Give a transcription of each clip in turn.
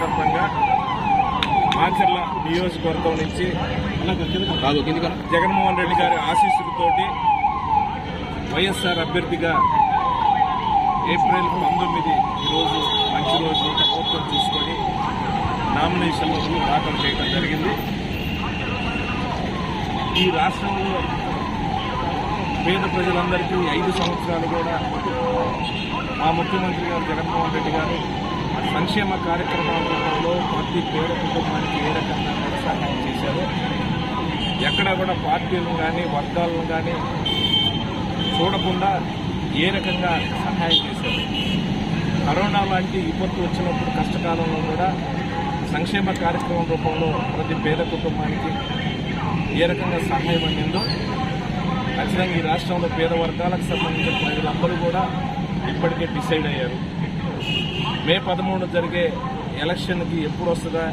సందర్భంగా మాచర్ల నియోజకవర్గం నుంచి జగన్మోహన్ రెడ్డి గారి ఆశీస్సులతోటి వైఎస్ఆర్ అభ్యర్థిగా ఏప్రిల్ పంతొమ్మిది ఈరోజు మంచి రోజు ముహూర్తం చూసుకొని నామినేషన్లు దాఖలు చేయడం జరిగింది. ఈ రాష్ట్రంలో పేద ప్రజలందరికీ ఐదు సంవత్సరాలు కూడా మా ముఖ్యమంత్రి గారు జగన్మోహన్ రెడ్డి గారు సంక్షేమ కార్యక్రమాలలో ప్రతి పేద కుటుంబానికి ఏ రకంగా సహాయం చేశారో? ఎక్కడ కూడా పార్టీలను కానీ వర్గాలను కానీ చూడకుండా ఏ రకంగా సహాయం చేశారు? కరోనా లాంటి విపత్తు వచ్చినప్పుడు కష్టకాలంలో కూడా సంక్షేమ కార్యక్రమం రూపంలో ప్రతి పేద కుటుంబానికి ఏ రకంగా సహాయం అందిందో ఖచ్చితంగా ఈ రాష్ట్రంలో పేద వర్గాలకు సంబంధించిన ప్రజలందరూ కూడా ఇప్పటికే డిసైడ్ అయ్యారు. మే పదమూడు జరిగే ఎలక్షన్కి ఎప్పుడు వస్తుందా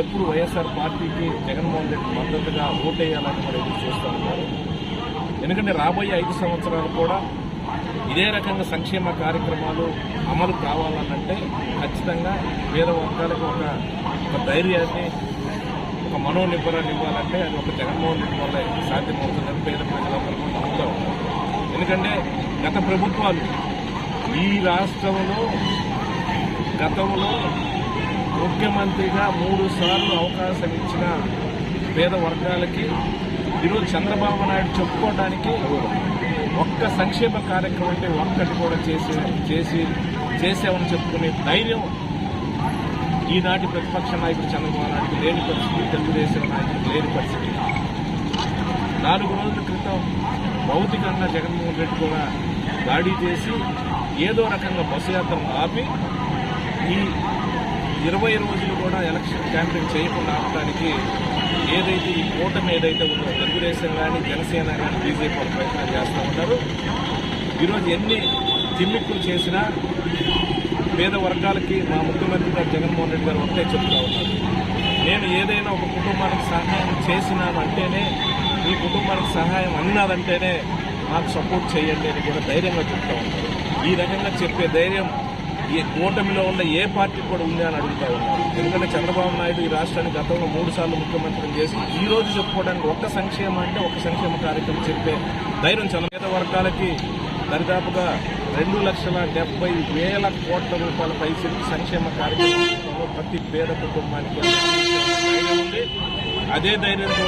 ఎప్పుడు వైఎస్ఆర్ పార్టీకి జగన్మోహన్ రెడ్డి మద్దతుగా ఓటేయాలని మరి ఎదురు చూస్తూ ఉన్నారు. ఎందుకంటే రాబోయే ఐదు సంవత్సరాలు కూడా ఇదే రకంగా సంక్షేమ కార్యక్రమాలు అమలు కావాలనంటే ఖచ్చితంగా పేద వర్గాలకు ఒక ఒక ధైర్యాన్ని ఒక మనోనిబ్బరాన్ని ఇవ్వాలంటే అది ఒక జగన్మోహన్ రెడ్డి వల్ల సాధ్యమవుతుందని పేద ప్రజలందరూ నమ్ముతూ ఉన్నారు. ఎందుకంటే గత ప్రభుత్వాలు ఈ రాష్ట్రంలో గతంలో ముఖ్యమంత్రిగా మూడు సార్లు అవకాశం ఇచ్చిన పేద వర్గాలకి ఈరోజు చంద్రబాబు నాయుడు చెప్పుకోవడానికి ఒక్క సంక్షేమ కార్యక్రమం అంటే ఒక్కటి కూడా చేసి చేసి చేసామని చెప్పుకునే ధైర్యం ఈనాటి ప్రతిపక్ష నాయకుడు చంద్రబాబు నాయుడు లేని పరిస్థితి తెలుగుదేశం నాయకుడు లేని పరిస్థితి. నాలుగు రోజుల క్రితం భౌతికంగా జగన్మోహన్ రెడ్డి కూడా దాడి చేసి ఏదో రకంగా బస్సు యాత్రను ఆపి ఈ ఇరవై రోజులు కూడా ఎలక్షన్ క్యాంపెయిన్ చేయకుండా ఆపడానికి ఏదైతే ఈ కూటమి ఏదైతే ఉందో తెలుగుదేశం కానీ జనసేన కానీ బీజేపీ వాళ్ళు ప్రయత్నాలు చేస్తూ ఉంటారు ఈరోజు ఎన్ని జిమ్మిక్కులు చేసినా పేద వర్గాలకి మా ముఖ్యమంత్రి గారు జగన్మోహన్ రెడ్డి గారు ఒకటే చెప్తా ఉన్నారు. నేను ఏదైనా ఒక కుటుంబానికి సహాయం చేసినానంటేనే ఈ కుటుంబానికి సహాయం అందినాదంటేనే నాకు సపోర్ట్ చేయండి అని కూడా ధైర్యంగా చెప్తా ఉంటారు ఈ రకంగా చెప్పే ధైర్యం ఈ కూటమిలో ఉన్న ఏ పార్టీ కూడా ఉంది అని అడుగుతా ఉన్నారు. ఎందుకంటే చంద్రబాబు నాయుడు ఈ రాష్ట్రానికి గతంలో మూడు సార్లు ముఖ్యమంత్రిని చేసి ఈ రోజు చెప్పుకోవడానికి ఒక్క సంక్షేమం అంటే ఒక సంక్షేమ కార్యక్రమం చెప్పే ధైర్యం చంద్రపేద వర్గాలకి దరిదాపుగా రెండు లక్షల డెబ్బై వేల కోట్ల రూపాయల పైసలు సంక్షేమ కార్యక్రమంలో ప్రతి పేద కుటుంబానికి ఉంది అదే ధైర్యంతో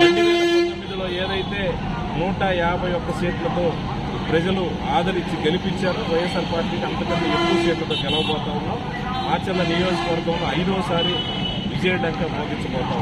రెండు వేల పంతొమ్మిదిలో ఏదైతే నూట యాభై ఒక్క సీట్లతో ప్రజలు ఆదరించి గెలిపించారు. వైఎస్ఆర్ పార్టీకి అంతకంటే ఎక్కువ సీట్లతో గెలవబోతా ఉన్నాం. ఆచరణ నియోజకవర్గంలో ఐదోసారి విజయడంక మోగించబోతా ఉన్నాం.